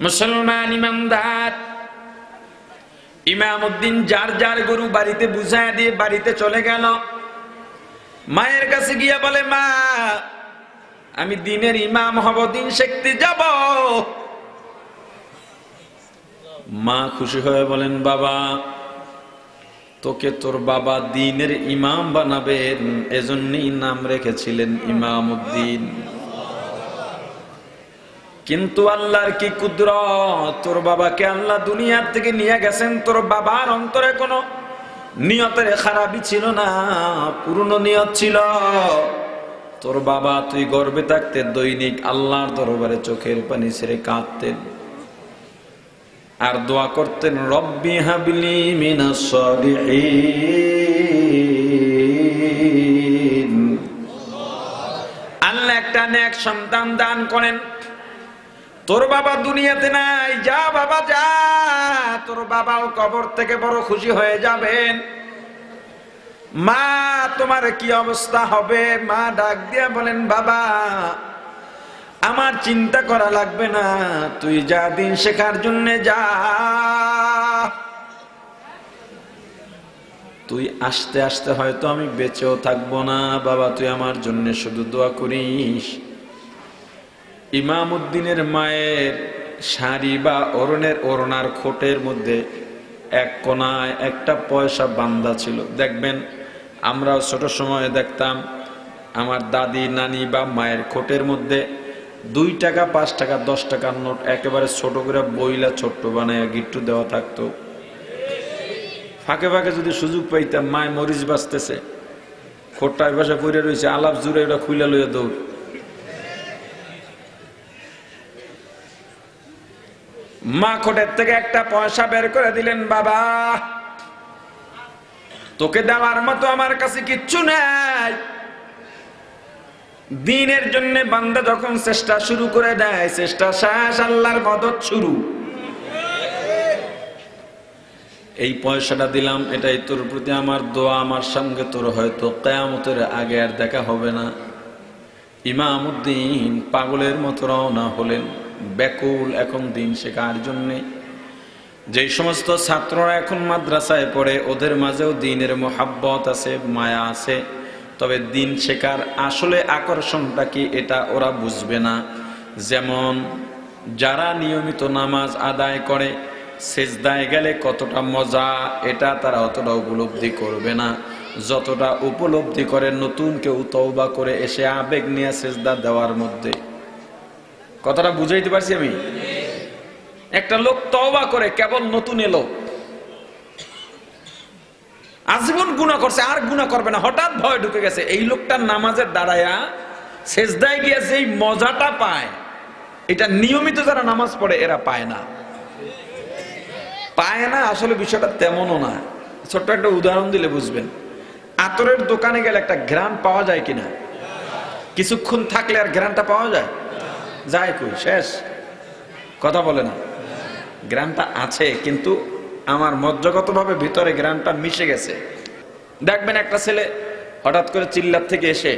মুসলমান ইমানদার ইমাম উদ্দিন যার যার গরু বাড়িতে বুঝায় দিয়ে বাড়িতে চলে গেল। মায়ের কাছে গিয়া বলে, মা, আমি দিনের ইমাম হব, দিন শিখতে যাব। মা খুশি হয়ে বলেন, বাবা, তোকে তোর বাবা দিনের ইমাম বানাবেন, এজন্যই নাম রেখেছিলেন ইমাম উদ্দিন কিন্তু আল্লাহর কি কুদ্র তোর বাবাকে আল্লাহ দুনিয়ার থেকে নিয়ে গেছেন, তোর বাবার অন্তরে কোনো নিয়তের খারাপই ছিল না, পুরনো নিয়ত ছিল। তোর বাবা তুই গর্বে থাকতে দৈনিক আল্লাহর দরবারে চোখের পানি ছেড়ে কাঁদতেন। আর দোয়া করতেন, রব্বি হাবলি সলিহিন। আল্লাহ একটা নেক সন্তান দান করেন। তোর বাবা দুনিয়াতে নাই, যা বাবা, যা। তোর বাবাও কবর থেকে বড় খুশি হয়ে যাবেন। মা, তোমার কি অবস্থা হবে? মা ডাক দিয়ে বলেন, বাবা, আমার চিন্তা করা লাগবে না, তুই যা দিন শেখার জন্য যা। তুই আসতে আসতে হয়তো আমি বেঁচেও থাকব না। বাবা, তুই আমার জন্য শুধু দোয়া করিস। ইমাম উদ্দিনের মায়ের শাড়ি বা অরণের অরণার খোটের মধ্যে এক কোনায় একটা পয়সা বান্দা ছিল। দেখবেন আমরা ছোট সময়ে দেখতাম, আমার দাদি, নানি বা মায়ের খোটের মধ্যে দুই টাকা, পাঁচ টাকা, দশ টাকার নোট একেবারে ছোট করে বইলা ছোট্ট বানায় গিট্টু দেওয়া থাকতো। ফাঁকে ফাঁকে যদি সুযোগ পাইতাম, মায় মরিচ বাঁচতেছে। খোটটা পাশে পড়ে রয়েছে আলাপ জুড়ে ওটা খুইলা লইয়া দৌড়। মা খোটের থেকে একটা পয়সা বের করে দিলেন, বাবা। তোকে দেওয়ার মতো আমার কাছে কিচ্ছু নাই। দিনের জন্য বান্দা যখন চেষ্টা শুরু করে দেয়, চেষ্টা শেষ, আল্লাহর মদত শুরু। এই পয়সাটা দিলাম, এটাই তোর প্রতি আমার দোয়া, আমার সঙ্গে তোর হয়তো কেয়ামতের আগে আর দেখা হবে না। ইমামুদ্দিন পাগলের মতো রওনা হলেন। ব্যাকুল এখন দিন শেখার জন্যে? যেই সমস্ত ছাত্ররা এখন মাদ্রাসায় পড়ে, ওদের মাঝেও দিনের মোহাব্বত আছে, মায়া আছে। তবে দিন শেখার আসলে আকর্ষণটা কি, এটা ওরা বুঝবে না। যেমন, যারা নিয়মিত নামাজ আদায় করে, সেজদায় গেলে কতটা মজা, এটা তারা অতটা উপলব্ধি করবে না। যতটা উপলব্ধি করে নতুন কেউ তওবা করে এসে আবেগ নিয়ে সেজদা দেওয়ার মধ্যে। কথাটা বুঝাইতে পারছি আমি? একটা লোক তওবা করে, কেবল নতুন এলো। আজীবন গুণা করছে, আর গুণা করবে না। হঠাৎ ভয় ঢুকে গেছে। এই লোকটার নামাজের দাঁড়ায়া শেষদায় গিয়ে যেই মজাটা পায়, এটা নিয়মিত যারা নামাজ পড়ে, এরা পায় না। পায় না, আসলে বিষয়টা তেমনও না। ছোট্ট একটা উদাহরণ দিলে বুঝবেন। আতরের দোকানে গেলে একটা গ্রান পাওয়া যায় কিনা? কিছুক্ষণ থাকলে আর গ্রানটা পাওয়া যায়? যায় কই, শেষ। কথা বলে না। গ্রামটা আছে, কিন্তু আমার মজ্জাগতভাবে ভিতরে গ্রামটা মিশে গেছে। দেখবেন একটা ছেলে হঠাৎ করে চিল্লার থেকে এসে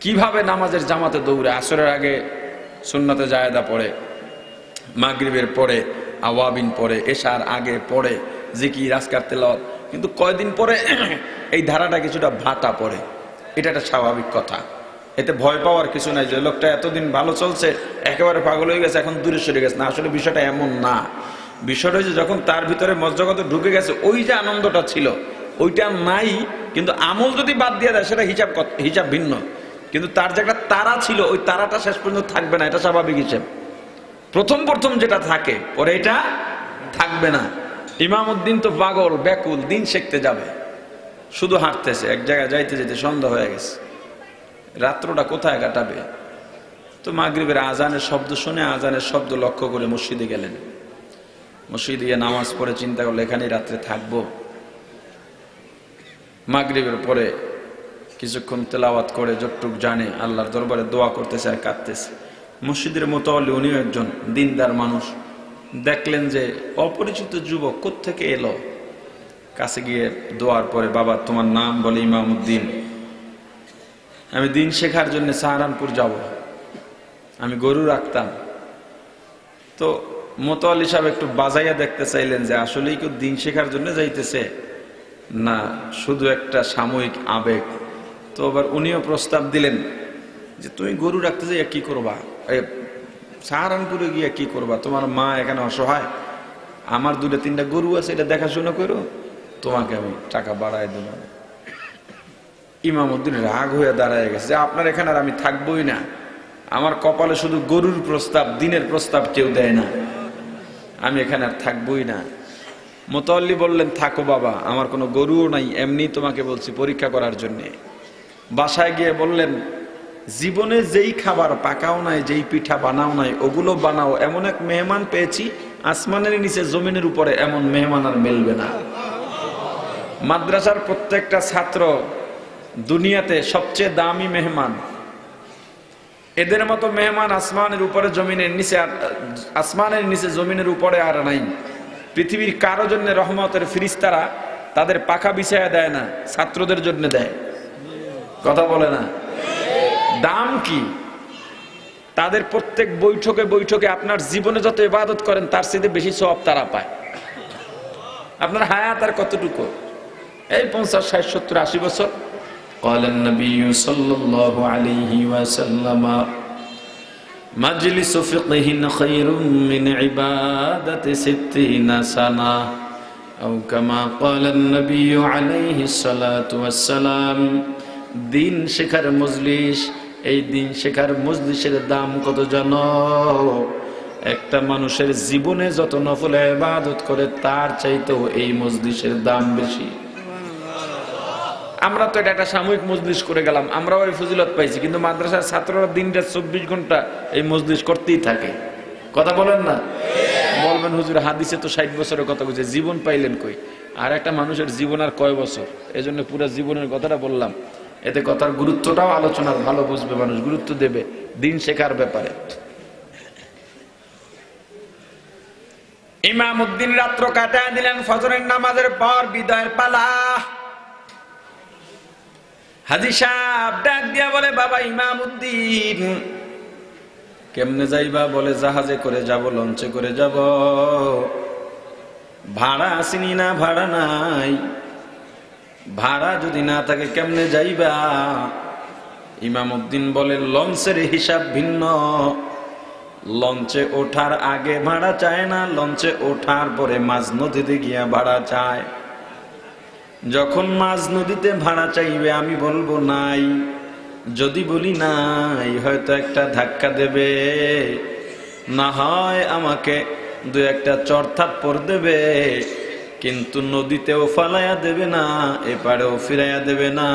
কীভাবে নামাজের জামাতে দৌড়ে, আসরের আগে সুন্নতে জায়দা পড়ে, মাগরিবের পরে, আওয়াবিন পরে, এশার আগে পড়ে জিকি রাজকার তেলত কিন্তু কয়দিন পরে এই ধারাটা কিছুটা ভাটা পড়ে। এটা একটা স্বাভাবিক কথা। এতে ভয় পাওয়ার কিছু নাই যে লোকটা এতদিন ভালো চলছে, একেবারে পাগল হয়ে গেছে, এখন দূরে সরে গেছে। না, আসলে বিষয়টা এমন না। বিষয়টা হচ্ছে যখন তার ভিতরে মজ্জগত ঢুকে গেছে, ওই যে আনন্দটা ছিল, ওইটা নাই, কিন্তু আমল যদি বাদ দিয়ে দেয়, সেটা হিসাব হিসাব ভিন্ন। কিন্তু তার যে একটা তারা ছিল, ওই তারাটা শেষ পর্যন্ত থাকবে না, এটা স্বাভাবিক হিসেব। প্রথম প্রথম যেটা থাকে, পরে এটা থাকবে না। ইমাম উদ্দিন তো পাগল, ব্যাকুল, দিন শিখতে যাবে। শুধু হাঁটতেছে, এক জায়গায় যাইতে যেতে সন্ধ্যা হয়ে গেছে। রাত্রটা কোথায় কাটাবে? তো মাগরিবের আজানের শব্দ শুনে আজানের শব্দ লক্ষ্য করে মসজিদে গেলেন। মসজিদে গিয়ে নামাজ পড়ে চিন্তা করল, এখানেই রাত্রে থাকব। মাগরিবের পরে কিছুক্ষণ তেলাওয়াত করে যতটুক জানে, আল্লাহর দরবারে দোয়া করতেছে আর কাঁদতেছে। মসজিদের মতো হলে উনিও একজন দিনদার মানুষ। দেখলেন যে অপরিচিত যুবক কোত্থেকে এলো? কাছে গিয়ে দোয়ার পরে, বাবা, তোমার নাম বলে ইমামুদ্দিন আমি দিন শেখার জন্য সাহারানপুর যাব। আমি গরু রাখতাম। তো মোতালি সাহেব একটু বাজাইয়া দেখতে চাইলেন যে আসলেই কেউ দিন শেখার জন্য যাইতেছে? না, শুধু একটা সাময়িক আবেগ। তো আবার উনিও প্রস্তাব দিলেন যে তুমি গরু রাখতে যাইয়া কি করবা? সাহারানপুরে গিয়া কি করবা? তোমার মা এখানে অসহায়। আমার দুটো তিনটা গরু আছে, এটা দেখাশোনা করো। তোমাকে আমি টাকা বাড়ায় দেবো ইমামউদ্দিন রাগ হয়ে দাঁড়ায় গেছে যে আপনার এখানে আর আমি থাকবোই না। আমার কপালে শুধু গরুর প্রস্তাব, দিনের প্রস্তাব কেউ দেয় না। আমি এখানে আর থাকবোই না। মোতাল্লি বললেন, থাকো বাবা, আমার কোনো গরুও নাই। এমনি তোমাকে বলছি পরীক্ষা করার জন্যে। বাসায় গিয়ে বললেন, জীবনে যেই খাবার পাকাও নাই, যেই পিঠা বানাও নাই, ওগুলো বানাও। এমন এক মেহমান পেয়েছি, আসমানের নিচে জমিনের উপরে এমন মেহমান আর মেলবে না। মাদ্রাসার প্রত্যেকটা ছাত্র দুনিয়াতে সবচেয়ে দামি মেহমান। এদের মতো মেহমান আসমানের উপরে, জমিনের নিচে আসমানের নিচে, জমিনের উপরে আর নাই। পৃথিবীর কারও জন্য রহমতের ফিরিস্তারা তাদের পাখা বিছায়া দেয় না, ছাত্রদের জন্য দেয়। কথা বলে না। দাম কি? তাদের প্রত্যেক বৈঠকে বৈঠকে আপনার জীবনে যত ইবাদত করেন, তার সাথে বেশি সব তারা পায়। আপনার হায়াত আর কতটুকু? এই পঞ্চাশ, ষাট, সত্তর, আশি বছর قال النبي صلى الله عليه وسلم مجلس فقه خير من عبادة ستين سنة أو كما قال النبي عليه الصلاة والسلام দিন শেখার মজলিস এই দিন শেখার মজলিসের দাম কত জানো একটা মানুষের জীবনে যত নফল ইবাদত করে তার চাইতেও এই মজলিসের দাম বেশি আমরা তো এটা একটা সাময়িক মজলিস করে গেলাম, আমরাও এই ফজিলত পাইছি, কিন্তু মাদ্রাসার ছাত্ররা দিনটা চব্বিশ ঘণ্টা এই মজলিস করতেই থাকে। কথা বলেন না? বলবেন, হুজুর, হাদিসে তো ষাট বছরের কথা বলছে, জীবন পাইলেন কই? আর একটা মানুষের জীবন আর কয় বছর? এই জন্য পুরো জীবনের কথাটা বললাম। এতে কথার গুরুত্বটাও আলোচনার ভালো বুঝবে মানুষ, গুরুত্ব দেবে, দিন শেখার ব্যাপারে। ইমাম উদ্দিন রাত্র কাটায় দিলেন ফজরের নামাজের পর বিদায়ের পালা। হাজি সাহেব ডাক দিয়া বলে, বাবা ইমাম উদ্দিন কেমনে যাইবা? বলে, জাহাজে করে যাব, লঞ্চে করে যাব। ভাড়া আসিনি না, ভাড়া নাই। ভাড়া যদি না থাকে, কেমনে যাইবা? ইমাম উদ্দিন বলে, লঞ্চের হিসাব ভিন্ন। লঞ্চে ওঠার আগে ভাড়া চায় না, লঞ্চে ওঠার পরে মাঝ নদীতে গিয়া ভাড়া চায়। যখন মাঝ নদীতে ভাড়া চাইবে, আমি বলব নাই। যদি বলি নাই, হয়তো একটা ধাক্কা দেবে। না হয় আমাকে দু একটা চড়থাপ্পড় দেবে, কিন্তু নদীতেও ফালাইয়া দেবে না, এপারেও ফিরাইয়া দেবে না।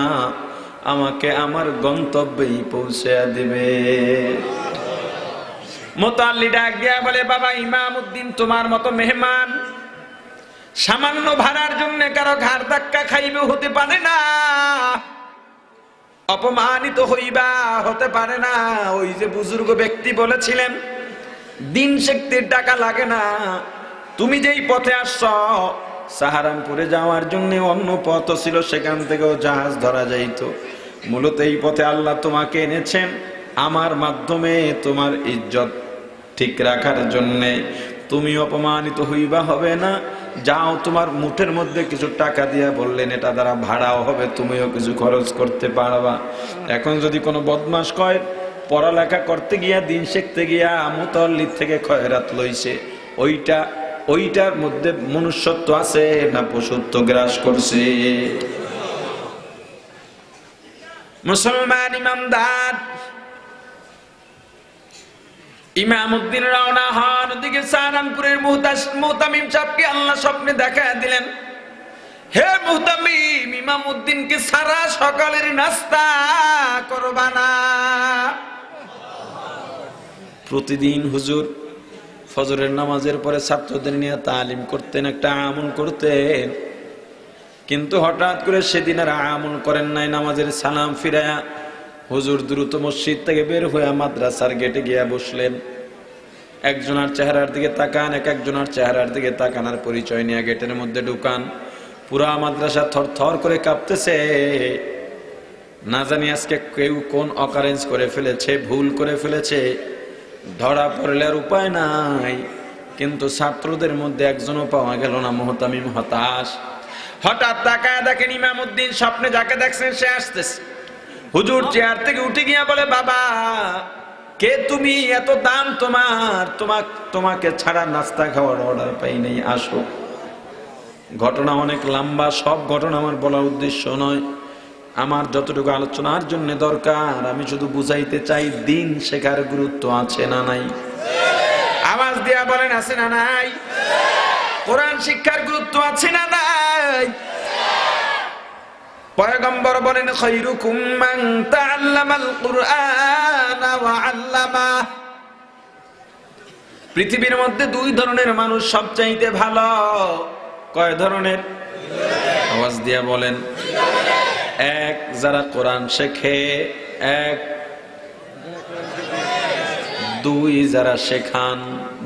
আমাকে আমার গন্তব্যেই পৌঁছে দেবে। মোতাল্লি ডাক দিয়া বলে, বাবা ইমাম উদ্দিন তোমার মতো মেহমান সামান্য ভাড়ার জন্য কারও ঘাড় ধাক্কা খাইবে হতে পারে না। অপমানিত হইবা হতে পারে না। ওই যে বুজুর্গ ব্যক্তি বলেছিলেন, দিন শক্তির টাকা লাগে না। তুমি যেই পথে আসছ, সাহারানপুরে যাওয়ার জন্য অন্য পথ ছিল, সেখান থেকেও জাহাজ ধরা যাইত। মূলত এই পথে আল্লাহ তোমাকে এনেছেন, আমার মাধ্যমে তোমার ইজ্জত ঠিক রাখার জন্যে। তুমি অপমানিত হইবা হবে না। যাও, তোমার মুঠের মধ্যে কিছু টাকা দিয়া বললেন, এটা দ্বারা ভাড়াও হবে, তুমিও কিছু খরচ করতে পারবা। এখন যদি কোনো বদমাস কয়, পড়ালেখা করতে গিয়া, দিন শিখতে গিয়া মুতল্লির থেকে খয়রাত লইছে। ওইটা, ওইটার মধ্যে মনুষ্যত্ব আছে না পশুত্ব গ্রাস করছে? মুসলমান ইমামদার ইমাম উদ্দিন রওনা হন। ওদিকে সাহারানপুরের মুহতামিম সাহেবকে আল্লাহ স্বপ্নে দেখা দিলেন। হে মুহতামিম ইমাম উদ্দিনকে সারা সকালের নাস্তা করবা না। প্রতিদিন হুজুর ফজরের নামাজের পরে ছাত্রদের নিয়ে তালিম করতেন, একটা আমল করতেন। কিন্তু হঠাৎ করে সেদিন আর আমল করেন নাই, নামাজের সালাম ফিরায়া হুজুর দ্রুত মসজিদ থেকে বের হয়ে মাদ্রাসার গেটে গিয়া বসলেন। একজনার চেহারার দিকে তাকান, এক একজনার চেহারার দিকে তাকানার পরিচয় নিয়ে গেটের মধ্যে ঢুকান। পুরা মাদ্রাসা থর থর করে কাঁপতেছে। না জানি আজকে কেউ কোন অকারেন্স করে ফেলেছে, ভুল করে ফেলেছে। ধরা পড়লে আর উপায় নাই। কিন্তু ছাত্রদের মধ্যে একজনও পাওয়া গেল না, মহতামিম হতাশ। হঠাৎ তাকায় দেখেন ইমামুদ্দিন স্বপ্নে যাকে দেখছেন সে আসতেছে। হুজুর চেয়ার থেকে উঠে গিয়া বলে, বাবা, কে তুমি? এত দাম তোমার। তোমাক, তোমাকে ছাড়া নাস্তা খাওয়ার অর্ডার পাই নাই। আসো। ঘটনা অনেক লম্বা, সব ঘটনা আমার বলার উদ্দেশ্য নয়। আমার যতটুকু আলোচনার জন্য দরকার, আমি শুধু বুঝাইতে চাই, দিন শেখার গুরুত্ব আছে না নাই? আওয়াজ দিয়া বলেন, আছে না নাই? কোরআন শিক্ষার গুরুত্ব আছে না নাই? পয়গম্বর বলেন আল্লামা। পৃথিবীর মধ্যে দুই ধরনের মানুষ সবচাইতে ভালো। কয় ধরনের? আওয়াজ দিয়া বলেন, এক যারা কোরআন শেখে, এক দুই যারা শেখান,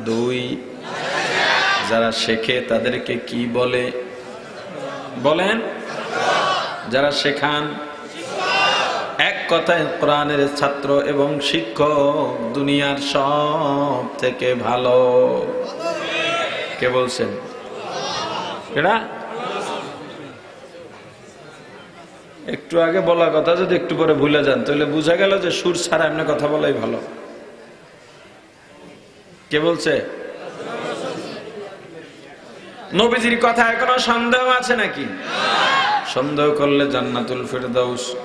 দুই যারা শেখে তাদেরকে কি বলে? বলেন যারা শেখান, এক কথায় কোরআনের ছাত্র এবং শিক্ষক দুনিয়ার সব থেকে ভালো। কে বলছেন? এরা? একটু আগে বলা কথা, যদি একটু পরে ভুলে যান, তাহলে বোঝা গেল যে সুর ছাড়া এমনি কথা বলাই ভালো। কে বলছে? নবীজির কথা এখনও সন্দেহ আছে নাকি? সন্দেহ করলে জান্নাতুল ফেরদাউস।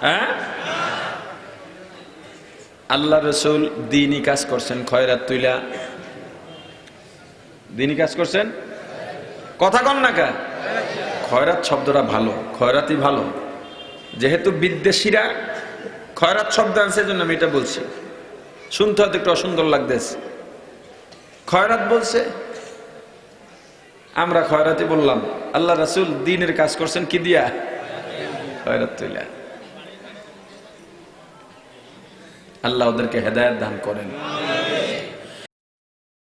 হ্যাঁ? আল্লাহ রসুল দিনই কাজ করছেন, খয়রাত তুইলা। দিনই কাজ করছেন? কথা কন না কা খয়রাত শব্দটা ভালো, খয়রাতই ভালো। যেহেতু বিদ্বেষীরা খয়রাত শব্দ আনছে জন্য আমি এটা বলছি। শুনতে হয়তো একটু অসুন্দর লাগতেছে। খয়রাত বলছে আমরা খয়রাতে বললাম, আল্লাহ রাসুল দিনের কাজ করছেন কি দিয়া? খয়রাত তুইলা। আল্লাহ ওদেরকে হেদায়ত দান করেন।